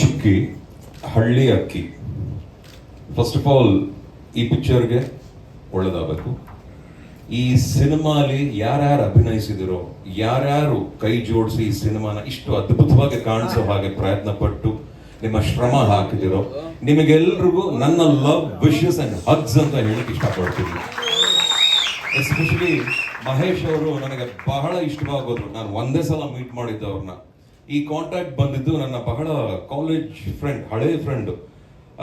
ಚುಕ್ಕಿ, ಹಳ್ಳಿ ಅಕ್ಕಿ. ಫಸ್ಟ್ ಆಫ್ ಆಲ್ ಈ ಪಿಕ್ಚರ್ಗೆ ಒಳ್ಳೆದಾಗಬೇಕು. ಈ ಸಿನಿಮಾಲಿ ಯಾರ್ಯಾರು ಅಭಿನಯಿಸಿದಿರೋ, ಯಾರ್ಯಾರು ಕೈ ಜೋಡಿಸಿ ಈ ಸಿನಿಮಾನ ಇಷ್ಟು ಅದ್ಭುತವಾಗಿ ಕಾಣಿಸೋ ಹಾಗೆ ಪ್ರಯತ್ನ ಪಟ್ಟು ನಿಮ್ಮ ಶ್ರಮ ಹಾಕಿದಿರೋ, ನಿಮಗೆಲ್ರಿಗೂ ನನ್ನ ಲವ್ ವಿಶಸ್ ಅಂಡ್ ಹಗ್ಸ್ ಅಂತ ಹೇಳಕ್ ಇಷ್ಟಪಡ್ತೀನಿ. ಎಸ್ಪೆಷಲಿ ಮಹೇಶ್ ಅವರು ನನಗೆ ಬಹಳ ಇಷ್ಟವಾಗೋದು. ನಾನು ಒಂದೇ ಸಲ ಮೀಟ್ ಮಾಡಿದ್ದೆ ಅವ್ರನ್ನ. ಈ ಕಾಂಟ್ಯಾಕ್ಟ್ ಬಂದಿದ್ದು ನನ್ನ ಬಹಳ ಕಾಲೇಜ್ ಫ್ರೆಂಡ್ ಹಳೆ ಫ್ರೆಂಡ್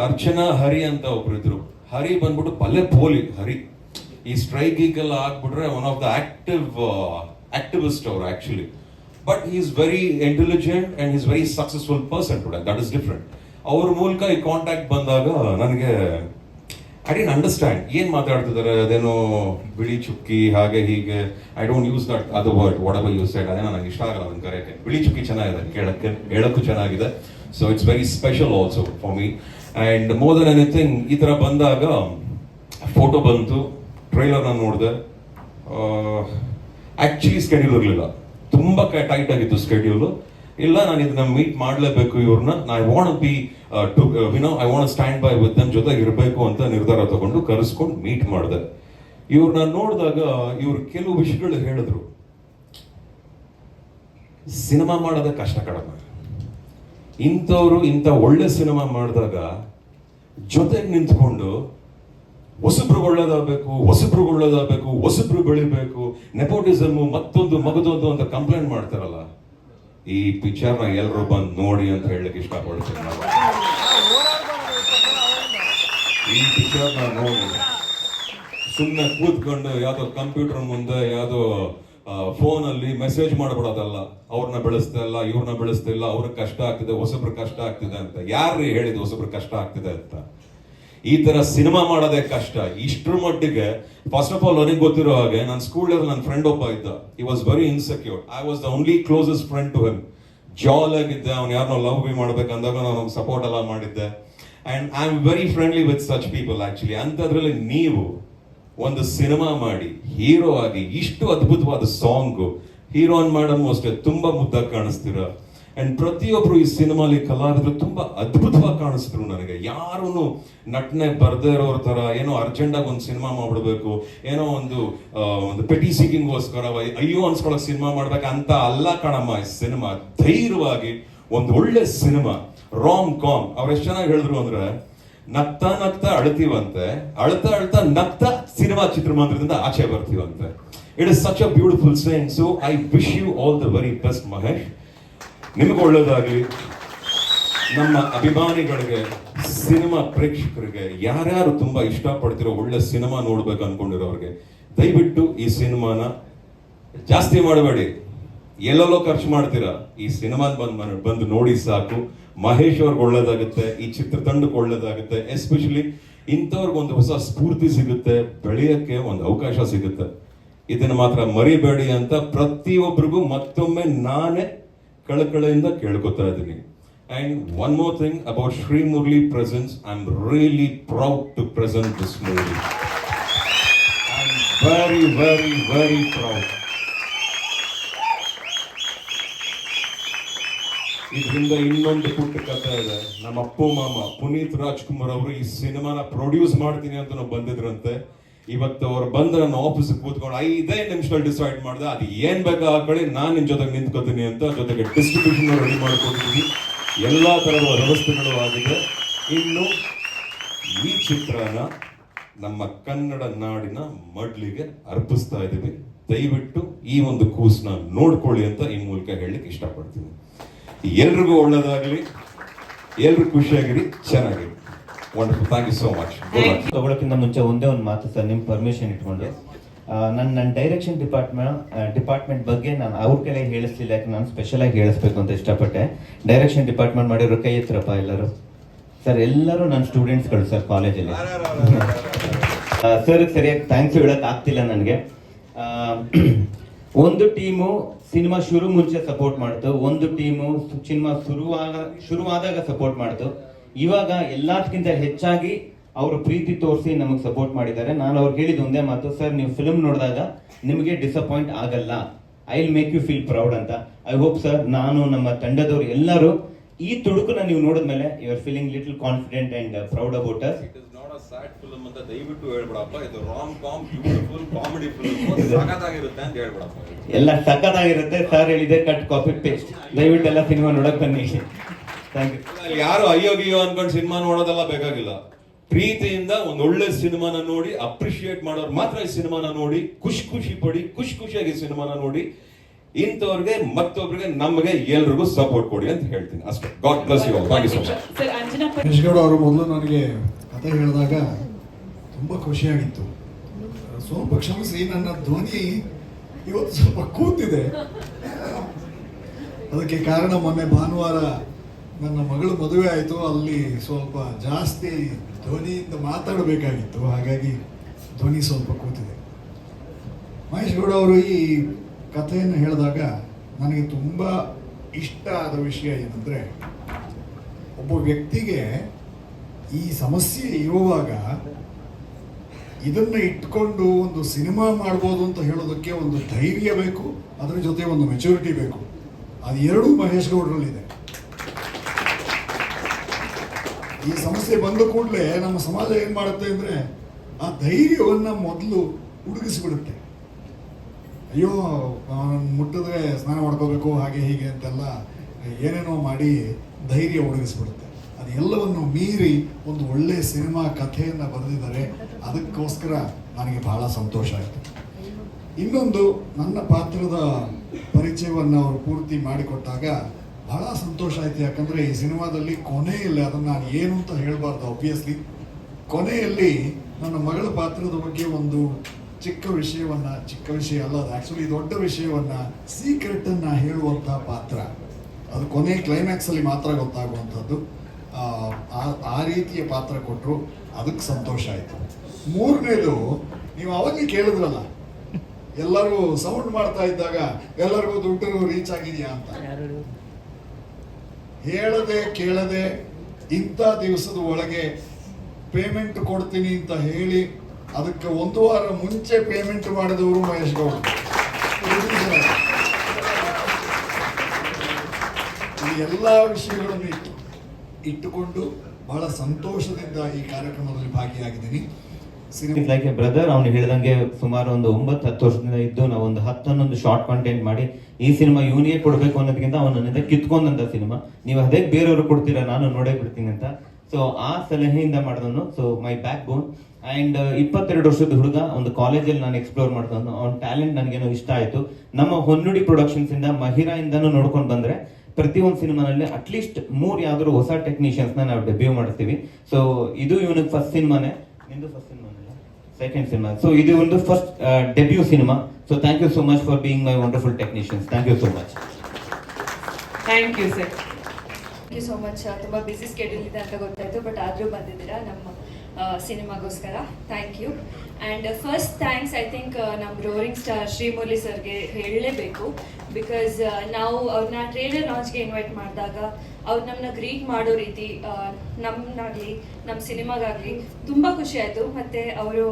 ಅರ್ಚನಾ ಹರಿ ಅಂತ ಒಬ್ರು ಇದ್ರು. ಹರಿ ಬಂದ್ಬಿಟ್ಟು ಪಲ್ಲೆ ಪೋಲಿ, ಹರಿ. ಈ ಸ್ಟ್ರೈಕ್ ಎಲ್ಲ ಆಗ್ಬಿಟ್ರೆ one of the active activist ಅವರು actually but he is very intelligent and is very successful person today that is different ಅವ್ರ ಮೂಲಕ ಈ ಕಾಂಟ್ಯಾಕ್ಟ್ ಬಂದಾಗ ನನಗೆ ಐ ಡಿಂಟ್ ಅಂಡರ್ಸ್ಟ್ಯಾಂಡ್ ಏನ್ ಮಾತಾಡ್ತಿದ್ದಾರೆ? ಅದೇನೋ ಬಿಳಿ ಚುಕ್ಕಿ, ಹಾಗೆ ಹೀಗೆ. ಐ ಡೋಂಟ್ ಯೂಸ್ ದಟ್ ಅದು word what hour use side ಅದೇ ನನಗೆ ಇಷ್ಟ ಆಗಲ್ಲ ಅದನ್ನ ಕರೆಯಕ್ಕೆ. ಬಿಳಿ ಚುಕ್ಕಿ ಚೆನ್ನಾಗಿದೆ, ಕೇಳಕ್ಕೆ, ಹೇಳಕ್ಕೂ ಚೆನ್ನಾಗಿದೆ. So it's very special also for me and more than anything ಈ ಥರ ಬಂದಾಗ ಫೋಟೋ ಬಂತು ಟ್ರೈಲರ್ ನಾನು ನೋಡಿದೆ. ಆ್ಯಕ್ಚುಲಿ ಸ್ಕೆಡ್ಯೂಲ್ ಇರಲಿಲ್ಲ. ತುಂಬ ಟೈಟ್ ಆಗಿತ್ತು ಸ್ಕೆಡ್ಯೂಲ್ ಇಲ್ಲ, ನಾನು ಇದನ್ನ ಮೀಟ್ ಮಾಡಲೇಬೇಕು ಇವ್ರನ್ನ I want be to ವಿನೋ I want stand by with ನಮ್ಮ ಜೊತೆಗೆ ಇರಬೇಕು ಅಂತ ನಿರ್ಧಾರ ತಗೊಂಡು ಕರೆಸ್ಕೊಂಡು ಮೀಟ್ ಮಾಡಿದೆ. ಇವ್ರನ್ನ ನೋಡಿದಾಗ, ಇವ್ರು ಕೆಲವು ವಿಷಯಗಳು ಹೇಳಿದ್ರು. ಸಿನಿಮಾ ಮಾಡೋದ ಕಷ್ಟ ಕಡಿಮೆ ಇಂಥವ್ರು ಇಂಥ ಒಳ್ಳೆ ಸಿನಿಮಾ ಮಾಡಿದಾಗ ಜೊತೆಗೆ ನಿಂತ್ಕೊಂಡು ಹೊಸಬ್ರು ಒಳ್ಳೇದಾಗಬೇಕು ಹೊಸಬ್ರು ಒಳ್ಳೇದಾಗಬೇಕು, ಹೊಸಬ್ರು ಬೆಳಿಬೇಕು, ನೆಪೋಟಿಸಮ್ ಮತ್ತೊಂದು ಮಗದೊಂದು ಅಂತ ಕಂಪ್ಲೇಂಟ್ ಮಾಡ್ತಾರಲ್ಲ. ಈ ಪಿಕ್ಚರ್ನ ಎಲ್ಲರೂ ಬಂದು ನೋಡಿ ಅಂತ ಹೇಳಕ್ ಇಷ್ಟಪಡ್ತೀನಿ ನಾವು. ಈ ಪಿಕ್ಚರ್ನ ನೋಡಿ. ಸುಮ್ಮನೆ ಕೂತ್ಕೊಂಡು ಯಾವುದೋ ಕಂಪ್ಯೂಟರ್ ಮುಂದೆ, ಯಾವುದೋ ಫೋನಲ್ಲಿ ಮೆಸೇಜ್ ಮಾಡ್ಬಿಡೋದಲ್ಲ. ಅವ್ರನ್ನ ಬೆಳೆಸ್ತಾ ಇಲ್ಲ, ಇವ್ರನ್ನ ಬೆಳೆಸ್ತಾ ಇಲ್ಲ, ಅವ್ರಿಗೆ ಕಷ್ಟ ಆಗ್ತಿದೆ ಹೊಸಬ್ರು ಕಷ್ಟ ಆಗ್ತಿದೆ ಅಂತ. ಯಾರು ಹೇಳಿದ್ದು ಹೊಸಬ್ರು ಕಷ್ಟ ಆಗ್ತಿದೆ ಅಂತ? ಈ ತರ ಸಿನಿಮಾ ಮಾಡೋದೇ ಕಷ್ಟ. ಇಷ್ಟರ ಮಟ್ಟಿಗೆ ಫಸ್ಟ್ ಆಫ್ ಆಲ್ ನನಗೆ ಗೊತ್ತಿರೋ ಹಾಗೆ ನನ್ನ ಸ್ಕೂಲ್ ನನ್ನ ಫ್ರೆಂಡ್ ಒಬ್ಬ ಇದ್ದ. ಈ was very insecure I was the only closest friend to him ಜಾಲ್ ಆಗಿದ್ದೆ ಅವ್ನು ಯಾರನ್ನೋ ಲವ್ ಬಿ ಮಾಡ್ಬೇಕಂದಾಗ ನಾನು ಸಪೋರ್ಟ್ ಎಲ್ಲ ಮಾಡಿದ್ದೆ. And I am very friendly with such people actually ಅಂಥದ್ರಲ್ಲಿ ನೀವು ಒಂದು ಸಿನಿಮಾ ಮಾಡಿ, ಹೀರೋ ಆಗಿ, ಇಷ್ಟು ಅದ್ಭುತವಾದ ಸಾಂಗು ಹೀರೋನ್ ಮಾಡಮ್ಮು ಅಷ್ಟೇ, ತುಂಬ ಮುದ್ದಾಗಿ ಕಾಣಿಸ್ತೀರ. ಅಂಡ್ ಪ್ರತಿಯೊಬ್ರು ಈ ಸಿನಿಮಾಲಿ ಕಲಾವಿದರು ತುಂಬಾ ಅದ್ಭುತವಾಗಿ ಕಾಣಿಸಿದ್ರು ನನಗೆ. ಯಾರು ನಟನೆ ಬರ್ದೇ ಇರೋರ ತರ ಏನೋ ಅರ್ಜೆಂಟ್ ಆಗಿ ಒಂದು ಸಿನಿಮಾ ಮಾಡ್ಬಿಡ್ಬೇಕು, ಏನೋ ಒಂದು ಒಂದು ಪೆಟಿ ಸೀಕಿಂಗ್ಗೋಸ್ಕರ ಅಯ್ಯೋ ಅನ್ಸ್ಕೊಳಕ್ ಸಿನಿಮಾ ಮಾಡ್ಬೇಕಂತ ಅಲ್ಲ ಕಾಣಮ್ಮ, ಈ ಸಿನಿಮಾ ಧೈರ್ಯವಾಗಿ ಒಂದು ಒಳ್ಳೆ ಸಿನಿಮಾ ರಾಂಗ್ ಕಾಮ್ ಅವ್ರು ಎಷ್ಟು ಚೆನ್ನಾಗಿ ಹೇಳಿದ್ರು ಅಂದ್ರೆ, ನಗ್ತಾ ನಗ್ತಾ ಅಳ್ತೀವಂತೆ, ಅಳ್ತಾ ಅಳ್ತಾ ನಗ್ತಾ ಸಿನಿಮಾ ಚಿತ್ರಮಂದಿರದಿಂದ ಆಚೆ ಬರ್ತೀವಂತೆ. It is such a beautiful sign so I wish you all the very best Mahesh ನಿಮ್ಗೆ ಒಳ್ಳೇದಾಗಲಿ. ನಮ್ಮ ಅಭಿಮಾನಿಗಳಿಗೆ, ಸಿನಿಮಾ ಪ್ರೇಕ್ಷಕರಿಗೆ, ಯಾರ್ಯಾರು ತುಂಬಾ ಇಷ್ಟಪಡ್ತಿರೋ ಒಳ್ಳೆ ಸಿನಿಮಾ ನೋಡ್ಬೇಕು ಅನ್ಕೊಂಡಿರೋರಿಗೆ, ದಯವಿಟ್ಟು ಈ ಸಿನಿಮಾನ ಜಾಸ್ತಿ ಮಾಡಬೇಡಿ. ಎಲ್ಲೆಲ್ಲೋ ಖರ್ಚು ಮಾಡ್ತೀರಾ? ಈ ಸಿನಿಮಾ ಬಂದು ಬಂದು ನೋಡಿ ಸಾಕು. ಮಹೇಶ್ ಅವ್ರಿಗೆ ಒಳ್ಳೇದಾಗುತ್ತೆ, ಈ ಚಿತ್ರತಂಡಕ್ಕೆ ಒಳ್ಳೇದಾಗುತ್ತೆ ಎಸ್ಪೆಷಲಿ ಇಂಥವ್ರಿಗೆ ಒಂದು ಹೊಸ ಸ್ಫೂರ್ತಿ ಸಿಗುತ್ತೆ, ಬೆಳೆಯಕ್ಕೆ ಒಂದು ಅವಕಾಶ ಸಿಗುತ್ತೆ. ಇದನ್ನು ಮಾತ್ರ ಮರಿಬೇಡಿ ಅಂತ ಪ್ರತಿಯೊಬ್ಬರಿಗೂ ಮತ್ತೊಮ್ಮೆ ನಾನೇ ಕಳಕಳೆಯಿಂದ ಕೇಳ್ಕೊತಾ ಇದ್ದೀನಿ. And one more thing about Shri Murali presence I am really proud to present this movie I very very very proud ಇದರಿಂದ ಇನ್ನೊಂದು ಪುಟ್ಟ ಕಥೆ ಇದೆ. ನಮ್ಮ ಅಪ್ಪು ಮಾಮ ಪುನೀತ್ ರಾಜ್ಕುಮಾರ್ ಅವರು ಈ ಸಿನಿಮಾನ ಪ್ರೊಡ್ಯೂಸ್ ಮಾಡ್ತೀನಿ ಅಂತ ನಾವು ಬಂದಿದ್ರಂತೆ. ಇವತ್ತು ಅವ್ರು ಬಂದು ನನ್ನ ಆಫೀಸ್ ಕೂತ್ಕೊಂಡು ಐದೇ ನಿಮಿಷದಲ್ಲಿ ಡಿಸೈಡ್ ಮಾಡಿದೆ, ಅದು ಏನ್ ಬೇಕಾ ಹಾಕೊಳ್ಳಿ ನಾನು ನಿಮ್ ಜೊತೆಗೆ ನಿಂತ್ಕೋತೀನಿ ಅಂತ ಜೊತೆಗೆ ಡಿಸ್ಟ್ರಿಬ್ಯೂಷನ್ ರೆಡಿ ಮಾಡ್ಕೊಂಡಿದ್ದೀನಿ ಎಲ್ಲಾ ತರದ ವ್ಯವಸ್ಥೆಗಳು ಆಗಿದೆ. ಇನ್ನು ಈ ಚಿತ್ರನ ನಮ್ಮ ಕನ್ನಡ ನಾಡಿನ ಮಡ್ಲಿಗೆ ಅರ್ಪಿಸ್ತಾ ಇದ್ದೀವಿ. ದಯವಿಟ್ಟು ಈ ಒಂದು ಕೂಸ್ನ ನೋಡ್ಕೊಳ್ಳಿ ಅಂತ ಈ ಮೂಲಕ ಹೇಳಲಿಕ್ಕೆ ಇಷ್ಟಪಡ್ತೀನಿ. ಎಲ್ರಿಗೂ ಒಳ್ಳೇದಾಗಲಿ. ಎಲ್ರು ಖುಷಿಯಾಗಿರಿ. ಚೆನ್ನಾಗಿರಿ. Wonderful thank you so much ತಗೊಳಕ್ಕಿಂತ ಮುಂಚೆ ಒಂದೇ ಒಂದು ಮಾತು ಸರ್ ನಿಮ್ಮ ಪರ್ಮಿಷನ್ ಇಟ್ಕೊಂಡು. ನನ್ನ ನನ್ನ ಡೈರೆಕ್ಷನ್ ಡಿಪಾರ್ಟ್ಮೆಂಟ್ ಡಿಪಾರ್ಟ್ಮೆಂಟ್ ಬಗ್ಗೆ ನಾನು ಅವ್ರ ಕೈಲೇ ಹೇಳಿಸ್ಲಿಲ್ಲ ಯಾಕೆ ನಾನು ಸ್ಪೆಷಲ್ ಆಗಿ ಹೇಳಿಸ್ಬೇಕು ಅಂತ ಇಷ್ಟಪಟ್ಟೆ. ಡೈರೆಕ್ಷನ್ ಡಿಪಾರ್ಟ್ಮೆಂಟ್ ಮಾಡಿರೋ ಕೈ ಎತ್ತರಪ್ಪ ಎಲ್ಲರೂ. ಸರ್ ಎಲ್ಲರೂ ನನ್ನ ಸ್ಟೂಡೆಂಟ್ಸ್ಗಳು ಸರ್ ಕಾಲೇಜಲ್ಲಿ ಸರ್ ಸರಿಯಾಗಿ ಥ್ಯಾಂಕ್ಸ್ ಹೇಳಕ್ ಆಗ್ತಿಲ್ಲ ನನಗೆ. ಒಂದು ಟೀಮು ಸಿನಿಮಾ ಶುರು ಮುಂಚೆ ಸಪೋರ್ಟ್ ಮಾಡ್ತು ಒಂದು ಟೀಮು ಸಿನಿಮಾ ಶುರುವಾಗ ಶುರುವಾದಾಗ ಸಪೋರ್ಟ್ ಮಾಡ್ತು. ಇವಾಗ ಎಲ್ಲದಕ್ಕಿಂತ ಹೆಚ್ಚಾಗಿ ಅವರು ಪ್ರೀತಿ ತೋರಿಸಿ ನಮಗೆ ಸಪೋರ್ಟ್ ಮಾಡಿದ್ದಾರೆ. ನಾನು ಅವ್ರಿಗೆ ಹೇಳಿದ ಒಂದೇ ಮಾತು ಸರ್ ನೀವು ಫಿಲ್ಮ್ ನೋಡಿದಾಗ ನಿಮಗೆ ಡಿಸಪಾಯಿಂಟ್ ಆಗಲ್ಲ. I will make you feel proud ಅಂತ. ಐ ಹೋಪ್ ಸರ್ ನಾನು ನಮ್ಮ ತಂಡದವರು ಎಲ್ಲರೂ ಈ ತುಡುಕನ್ನ ನೀವು ನೋಡಿದ್ಮೇಲೆ you are feeling little confident and proud about us it is not a sad film ಅಂತ ದಯವಿಟ್ಟು ಹೇಳ್ಬಿಡಪ್ಪ. ಇದು rom com beautiful comedy film ಸಖತ್ತಾಗಿರುತ್ತೆ ಅಂತ ಹೇಳ್ಬಿಡಪ್ಪ. ಎಲ್ಲ ಸಖತ್ತಾಗಿರುತ್ತೆ. ಸರ್ ಹೇಳಿದೆ ಕಟ್ ಕಾಪಿ ಪೇಸ್ಟ್ ದಯವಿಟ್ಟು ಎಲ್ಲ ಸಿನಿಮಾ ನೋಡಕ್ ಬನ್ನಿ. ಥ್ಯಾಂಕ್ ಯು ಅಲ್ಲಿ ಯಾರು ಅಯ್ಯೋ ಗಿಯೋ ಅನ್ಕೊಂಡು ಸಿನಿಮಾ ನೋಡೋದೆಲ್ಲ ಬೇಕಾಗಿಲ್ಲ. ಪ್ರೀತಿಯಿಂದ ಒಂದು ಒಳ್ಳೆ ಸಿನಿಮಾನ ನೋಡಿ ಅಪ್ರಿಶಿಯೇಟ್ ಮಾಡೋರು ಮಾತ್ರ ಈ ಸಿನಿಮಾನ ನೋಡಿ ಖುಷಿ ಖುಷಿ ಪಡಿ ಖುಷಿ ಖುಷಿಯಾಗಿ ಈ ಸಿನಿಮಾನ ನೋಡಿ ಇಂಥವ್ರಿಗೆ ಮತ್ತೊಬ್ರಿಗೆ ನಮಗೆ ಎಲ್ರಿಗೂ ಸಪೋರ್ಟ್ ಕೊಡಿ ಅಂತ ಹೇಳ್ತೀನಿ. ಅಷ್ಟೇ. God bless you thank you so much ಅವರು ಮೊದಲು ನನಗೆ ಕತೆ ಹೇಳಿದಾಗ ತುಂಬ ಖುಷಿಯಾಗಿತ್ತು. ಸ್ವಲ್ಪ ಕ್ಷಮಿಸಿ ನನ್ನ ಧ್ವನಿ ಇವತ್ತು ಸ್ವಲ್ಪ ಕೂತಿದೆ. ಅದಕ್ಕೆ ಕಾರಣ ಮೊನ್ನೆ ಭಾನುವಾರ ನನ್ನ ಮಗಳು ಮದುವೆ ಆಯಿತು, ಅಲ್ಲಿ ಸ್ವಲ್ಪ ಜಾಸ್ತಿ ಧ್ವನಿಯಿಂದ ಮಾತಾಡಬೇಕಾಗಿತ್ತು. ಹಾಗಾಗಿ ಧ್ವನಿ ಸ್ವಲ್ಪ ಕೂತಿದೆ. ಮಹೇಶ್ ಗೌಡ ಅವರು ಈ ಕಥೆಯನ್ನು ಹೇಳಿದಾಗ ನನಗೆ ತುಂಬ ಇಷ್ಟ ಆದ ವಿಷಯ ಏನಂದರೆ, ಒಬ್ಬ ವ್ಯಕ್ತಿಗೆ ಈ ಸಮಸ್ಯೆ ಇರುವಾಗ ಇದನ್ನು ಇಟ್ಕೊಂಡು ಒಂದು ಸಿನಿಮಾ ಮಾಡ್ಬೋದು ಅಂತ ಹೇಳೋದಕ್ಕೆ ಒಂದು ಧೈರ್ಯ ಬೇಕು, ಅದರ ಜೊತೆ ಒಂದು ಮೆಚುರಿಟಿ ಬೇಕು. ಅದು ಎರಡೂ ಮಹೇಶ್ ಗೌಡ್ರಲ್ಲಿದೆ. ಈ ಸಮಸ್ಯೆ ಬಂದ ಕೂಡಲೇ ನಮ್ಮ ಸಮಾಜ ಏನು ಮಾಡುತ್ತೆ ಅಂದ್ರೆ ಆ ಧೈರ್ಯವನ್ನ ಮೊದಲು ಹುಡುಗಿಸ್ಬಿಡುತ್ತೆ. ಅಯ್ಯೋ ಮುಟ್ಟಿದ್ರೆ ಸ್ನಾನ ಮಾಡ್ಕೋಬೇಕು, ಹಾಗೆ ಹೀಗೆ ಅಂತೆಲ್ಲ ಏನೇನೋ ಮಾಡಿ ಧೈರ್ಯ ಹುಡುಗಿಸ್ಬಿಡುತ್ತೆ. ಅದೆಲ್ಲವನ್ನು ಮೀರಿ ಒಂದು ಒಳ್ಳೆ ಸಿನಿಮಾ ಕಥೆಯನ್ನು ಬರೆದಿದ್ದಾರೆ. ಅದಕ್ಕೋಸ್ಕರ ನನಗೆ ಬಹಳ ಸಂತೋಷ ಆಯಿತು. ಇನ್ನೊಂದು ನನ್ನ ಪಾತ್ರದ ಪರಿಚಯವನ್ನು ಅವರು ಪೂರ್ತಿ ಮಾಡಿಕೊಟ್ಟಾಗ ಬಹಳ ಸಂತೋಷ ಆಯ್ತು. ಯಾಕಂದರೆ ಈ ಸಿನಿಮಾದಲ್ಲಿ ಕೊನೆಯಲ್ಲಿ ಅದನ್ನು ನಾನು ಏನು ಅಂತ ಹೇಳಬಾರ್ದು ಒಬ್ವಿಯಸ್ಲಿ ಕೊನೆಯಲ್ಲಿ ನನ್ನ ಮಗಳ ಪಾತ್ರದ ಬಗ್ಗೆ ಒಂದು ಚಿಕ್ಕ ವಿಷಯವನ್ನ ಚಿಕ್ಕ ವಿಷಯ ಅಲ್ಲ ಅದು. ಆ್ಯಕ್ಚುಲಿ ದೊಡ್ಡ ವಿಷಯವನ್ನ ಸೀಕ್ರೆಟ್ ಹೇಳುವಂಥ ಪಾತ್ರ. ಅದು ಕೊನೆ ಕ್ಲೈಮ್ಯಾಕ್ಸ್ ಅಲ್ಲಿ ಮಾತ್ರ ಗೊತ್ತಾಗುವಂಥದ್ದು. ಆ, ರೀತಿಯ ಪಾತ್ರ ಕೊಟ್ಟರು ಅದಕ್ಕೆ ಸಂತೋಷ ಆಯ್ತು. ಮೂರನೇದು ನೀವು ಅವಾಗಲೇ ಕೇಳಿದ್ರಲ್ಲ ಎಲ್ಲರೂ ಸೌಂಡ್ ಮಾಡ್ತಾ ಇದ್ದಾಗ ಎಲ್ಲರಿಗೂ ದುಡ್ಡು ರೀಚ್ ಆಗಿದೆಯಾ ಅಂತ. ಹೇಳದೆ ಕೇಳದೆ ಇಂಥ ದಿವಸದ ಒಳಗೆ ಪೇಮೆಂಟ್ ಕೊಡ್ತೀನಿ ಅಂತ ಹೇಳಿ ಅದಕ್ಕೆ ಒಂದು ವಾರ ಮುಂಚೆ ಪೇಮೆಂಟ್ ಮಾಡಿದವರು ಮಹೇಶ್ ಗೌಡ. ಈ ಎಲ್ಲ ವಿಷಯಗಳನ್ನು ಇಟ್ಟು ಇಟ್ಟುಕೊಂಡು ಬಹಳ ಸಂತೋಷದಿಂದ ಈ ಕಾರ್ಯಕ್ರಮದಲ್ಲಿ ಭಾಗಿಯಾಗಿದ್ದೀನಿ. ಲೈಕ್ ಎ ಬ್ರದರ್ ಅವ್ನು ಹೇಳ್ದಂಗೆ ಸುಮಾರು ಒಂದು ಒಂಬತ್ತು, ಹತ್ತು ವರ್ಷದಿಂದ ಇದ್ದು ನಾವು ಒಂದು ಹತ್ತು ಹನ್ನೊಂದು ಶಾರ್ಟ್ ಕಂಟೆಂಟ್ ಮಾಡಿ ಈ ಸಿನಿಮಾ ಇವನಿಗೆ ಕೊಡಬೇಕು ಅನ್ನೋದಕ್ಕಿಂತ ಅವನನ್ನಿಂದ ಕಿತ್ಕೊಂಡಂತ ಸಿನಿಮಾ. ನೀವು ಅದೇ ಬೇರೆಯವರು ಕೊಡ್ತೀರಾ, ನಾನು ನೋಡೇ ಬಿಡ್ತೀನಿ ಅಂತ. ಸೊ ಆ ಸಲಹೆಯಿಂದ ಮಾಡಿದವನು so my backbone and ಇಪ್ಪತ್ತೆರಡು ವರ್ಷದ ಹುಡುಗ, ಒಂದು ಕಾಲೇಜಲ್ಲಿ ನಾನು ಎಕ್ಸ್ಪ್ಲೋರ್ ಮಾಡ್ತಾನು ಅವ್ನ ಟ್ಯಾಲೆಂಟ್ ನನಗೇನೋ ಇಷ್ಟ ಆಯಿತು. ನಮ್ಮ ಹೊನ್ನುಡಿ ಪ್ರೊಡಕ್ಷನ್ಸ್ ಇಂದ ಮಹಿರಾ ಇಂದನೂ ನೋಡ್ಕೊಂಡು ಬಂದ್ರೆ ಪ್ರತಿಯೊಂದು ಸಿನಿಮಾನಲ್ಲಿ ಅಟ್ಲೀಸ್ಟ್ ಮೂರು ಯಾವ್ದಾದ್ರು ಹೊಸ ಟೆಕ್ನಿಷಿಯನ್ಸ್ ನಾವು ಡೆಬ್ಯೂ ಮಾಡ್ತೀವಿ. ಸೊ ಇದು ಇವನಿಗೆ ಫಸ್ಟ್ ಸಿನಿಮಾನೇ. ನಿಂದು first cinema. Second cinema so ಇದು ಒಂದು first debut cinema so thank you so much for being my wonderful technicians thank you so much thank you sir thank you so much ತುಂಬ busy schedule ಇದೆ ಅಂತ ಗೊತ್ತಾಯಿತು but ಆದರೂ ಬಂದಿದ್ದೀರಾ ನಮ್ಮ ಸಿನಿಮಾಗೋಸ್ಕರ thank you and first thanks I think ನಮ್ಮ roaring star Srimurali ಸರ್ಗೆ ಹೇಳಲೇಬೇಕು ಬಿಕಾಸ್ ನಾವು ಅವ್ರನ್ನ ಟ್ರೇಲರ್ ಲಾಂಚ್ಗೆ ಇನ್ವೈಟ್ ಮಾಡಿದಾಗ ಅವ್ರು ನಮ್ಮನ್ನ ಗ್ರೀಟ್ ಮಾಡೋ ರೀತಿ ನಮ್ಮನ್ನಾಗಲಿ ನಮ್ಮ ಸಿನಿಮಾಗಾಗ್ಲಿ ತುಂಬ ಖುಷಿ ಆಯಿತು. ಮತ್ತು ಅವರು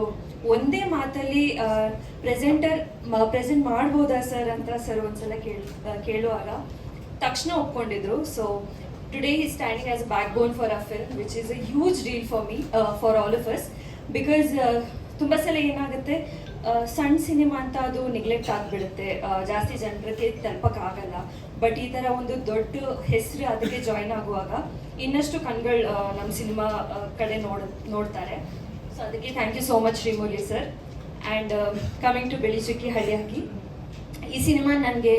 ಒಂದೇ ಮಾತಲ್ಲಿ ಪ್ರೆಸೆಂಟರ್ ಪ್ರೆಸೆಂಟ್ ಮಾಡ್ಬೋದಾ ಸರ್ ಅಂತ ಸರ್ ಒಂದ್ಸಲ ಕೇಳುವಾಗ ತಕ್ಷಣ ಒಪ್ಕೊಂಡಿದ್ರು. ಸೊ ಟುಡೇ ಈ standing as backbone for a film which is a huge deal for me for all of us because ತುಂಬ ಸಲ ಏನಾಗುತ್ತೆ ಸಣ್ಣ ಸಿನಿಮಾ ಅಂತ ಅದು ನೆಗ್ಲೆಕ್ಟ್ ಆಗಿಬಿಡುತ್ತೆ. ಜಾಸ್ತಿ ಜನರಿಗೆ ತಲುಪಕ್ಕಾಗಲ್ಲ ಬಟ್ ಈ ಥರ ಒಂದು ದೊಡ್ಡ ಹೆಸರು ಅದಕ್ಕೆ ಜಾಯ್ನ್ ಆಗುವಾಗ ಇನ್ನಷ್ಟು ಕಣ್ಗಳು ನಮ್ಮ ಸಿನಿಮಾ ಕಡೆ ನೋಡ್, ನೋಡ್ತಾರೆ. ಸೊ ಅದಕ್ಕೆ thank you so much Srimurali sir and coming to Beli Chukki Halli ಹಾಕಿ ಈ ಸಿನಿಮಾ ನನಗೆ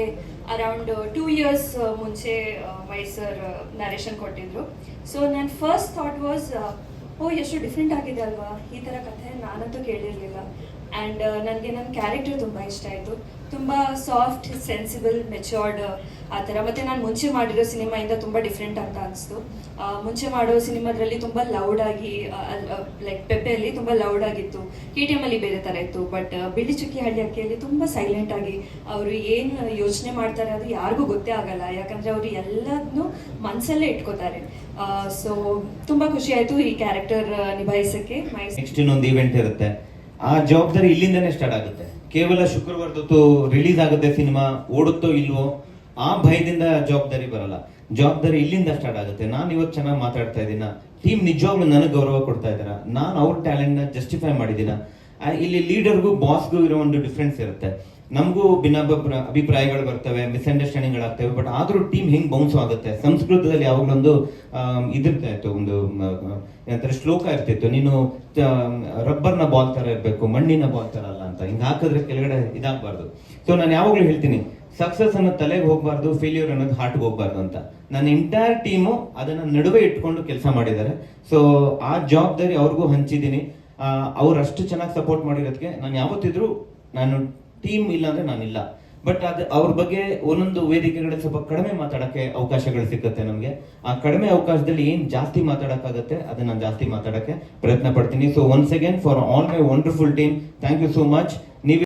ಅರೌಂಡ್ ಟೂ ಇಯರ್ಸ್ ಮುಂಚೆ ಮೈ ಸರ್ ನರೇಷನ್ ಕೊಟ್ಟಿದ್ರು. ಸೊ ನನ್ನ ಫಸ್ಟ್ ಥಾಟ್ ವಾಸ್ ಓ, ಎಷ್ಟು ಡಿಫ್ರೆಂಟ್ ಆಗಿದೆ ಅಲ್ವಾ? ಈ ಥರ ಕಥೆ ನಾನಂತೂ ಕೇಳಿರಲಿಲ್ಲ. ಆ್ಯಂಡ್ ನನಗೆ ನನ್ನ ಕ್ಯಾರೆಕ್ಟರ್ ತುಂಬ ಇಷ್ಟ ಆಯಿತು. ತುಂಬ ಸಾಫ್ಟ್ ಸೆನ್ಸಿಬಲ್ ಮೆಚ್ಯೂರ್ಡ್ ಆ ಥರ. ಮತ್ತು ನಾನು ಮುಂಚೆ ಮಾಡಿರೋ ಸಿನಿಮಾಯಿಂದ ತುಂಬ ಡಿಫ್ರೆಂಟ್ ಅಂತ ಅನಿಸ್ತು. ಮುಂಚೆ ಮಾಡೋ ಸಿನಿಮಾದ್ರಲ್ಲಿ ತುಂಬ ಲೌಡ್ ಆಗಿ ಲೈಕ್ ಪೆಪ್ಪೆಯಲ್ಲಿ ತುಂಬ ಲೌಡ್ ಆಗಿತ್ತು. ಕೆ ಟಿ ಎಂ ಅಲ್ಲಿ ಬೇರೆ ಥರ ಇತ್ತು. ಬಟ್ ಬಿಳಿ ಚುಕ್ಕಿ ಹಳ್ಳಿ ಅಕ್ಕಿಯಲ್ಲಿ ತುಂಬ ಸೈಲೆಂಟ್ ಆಗಿ ಅವರು ಏನು ಯೋಚನೆ ಮಾಡ್ತಾರೆ ಅದು ಯಾರಿಗೂ ಗೊತ್ತೇ ಆಗಲ್ಲ. ಯಾಕಂದ್ರೆ ಅವರು ಎಲ್ಲದನ್ನೂ ಮನಸ್ಸಲ್ಲೇ ಇಟ್ಕೋತಾರೆ. ಸೊ ತುಂಬ ಖುಷಿ ಆಯಿತು ಈ ಕ್ಯಾರೆಕ್ಟರ್ ನಿಭಾಯಿಸೋಕ್ಕೆ. ನೆಕ್ಸ್ಟ್ ಇನ್ನೊಂದು ಈವೆಂಟ್ ಇರುತ್ತೆ. ಆ ಜವಾಬ್ದಾರಿ ಇಲ್ಲಿಂದನೇ ಸ್ಟಾರ್ಟ್ ಆಗುತ್ತೆ. ಕೇವಲ ಶುಕ್ರವಾರದೊತ್ತು ರಿಲೀಸ್ ಆಗುತ್ತೆ ಸಿನಿಮಾ, ಓಡುತ್ತೋ ಇಲ್ವೋ, ಆ ಭಯದಿಂದ ಜವಾಬ್ದಾರಿ ಬರಲ್ಲ. ಜವಾಬ್ದಾರಿ ಇಲ್ಲಿಂದ ಸ್ಟಾರ್ಟ್ ಆಗುತ್ತೆ. ನಾನು ಇವತ್ತು ಚೆನ್ನಾಗಿ ಮಾತಾಡ್ತಾ ಇದ್ದೀನಿ. ಟೀಮ್ ನಿಜವಾಗ್ಲೂ ನನಗೆ ಗೌರವ ಕೊಡ್ತಾ ಇದ್ದಾರ? ನಾನು ಅವ್ರ ಟ್ಯಾಲೆಂಟ್ನ ಜಸ್ಟಿಫೈ ಮಾಡಿದ್ದೀನ. ಇಲ್ಲಿ ಲೀಡರ್ಗೂ ಬಾಸ್ಗೂ ಇರೋ ಒಂದು ಡಿಫ್ರೆನ್ಸ್ ಇರುತ್ತೆ. ನಮಗೂ ಭಿನ್ನಾಭಿಪ್ರಾಯ ಅಭಿಪ್ರಾಯಗಳು ಬರ್ತವೆ ಮಿಸ್ಅಂಡರ್ಸ್ಟ್ಯಾಂಡಿಂಗ್ ಆಗ್ತವೆ ಬಟ್ ಆದರೂ ಟೀಮ್ ಹೆಂಗೆ ಬೌನ್ಸ್ ಆಗುತ್ತೆ? ಸಂಸ್ಕೃತದಲ್ಲಿ ಯಾವಾಗಲೊಂದು ಇದಿರ್ತಾ ಇತ್ತು, ಒಂದು ಏನಂತಾರೆ ಶ್ಲೋಕ ಇರ್ತಿತ್ತು, ನೀನು ರಬ್ಬರ್ನ ಬಾಲ್ ತರ ಇರಬೇಕು, ಮಣ್ಣಿನ ಬಾಲ್ ತರ ಅಲ್ಲ ಅಂತ. ಹಿಂಗೆ ಹಾಕಿದ್ರೆ ಕೆಳಗಡೆ ಇದಾಗಬಾರ್ದು. ಸೊ ನಾನು ಯಾವಾಗಲೂ ಹೇಳ್ತೀನಿ ಸಕ್ಸಸ್ ಅನ್ನೋದು ತಲೆಗೆ ಹೋಗ್ಬಾರ್ದು ಫೇಲ್ಯೂರ್ ಅನ್ನೋದು ಹಾರ್ಟ್ಗೆ ಹೋಗ್ಬಾರ್ದು ಅಂತ. ನನ್ನ ಎಂಟೈರ್ ಟೀಮು ಅದನ್ನ ನಡುವೆ ಇಟ್ಕೊಂಡು ಕೆಲಸ ಮಾಡಿದ್ದಾರೆ. ಸೊ ಆ ಜವಾಬ್ದಾರಿ ಅವ್ರಿಗೂ ಹಂಚಿದ್ದೀನಿ. ಅವ್ರು ಅಷ್ಟು ಚೆನ್ನಾಗಿ ಸಪೋರ್ಟ್ ಮಾಡಿರೋದಕ್ಕೆ ನಾನು ಯಾವತ್ತಿದ್ರು ನಾನು ಟೀಮ್ ಇಲ್ಲ ಅಂದ್ರೆ ನಾನಿಲ್ಲ. ಬಟ್ ಅದು ಅವ್ರ ಬಗ್ಗೆ ಒಂದೊಂದು ವೇದಿಕೆಗಳಲ್ಲಿ ಸ್ವಲ್ಪ ಕಡಿಮೆ ಮಾತಾಡಕ್ಕೆ ಅವಕಾಶಗಳು ಸಿಗುತ್ತೆ ನಮಗೆ. ಆ ಕಡಿಮೆ ಅವಕಾಶದಲ್ಲಿ ಏನ್ ಜಾಸ್ತಿ ಮಾತಾಡಕ್ಕಾಗತ್ತೆ ಅದನ್ನ ನಾನು ಜಾಸ್ತಿ ಮಾತಾಡಕ್ಕೆ ಪ್ರಯತ್ನ ಪಡ್ತೀನಿ. So once again for all my wonderful team thank you so much ನೀವು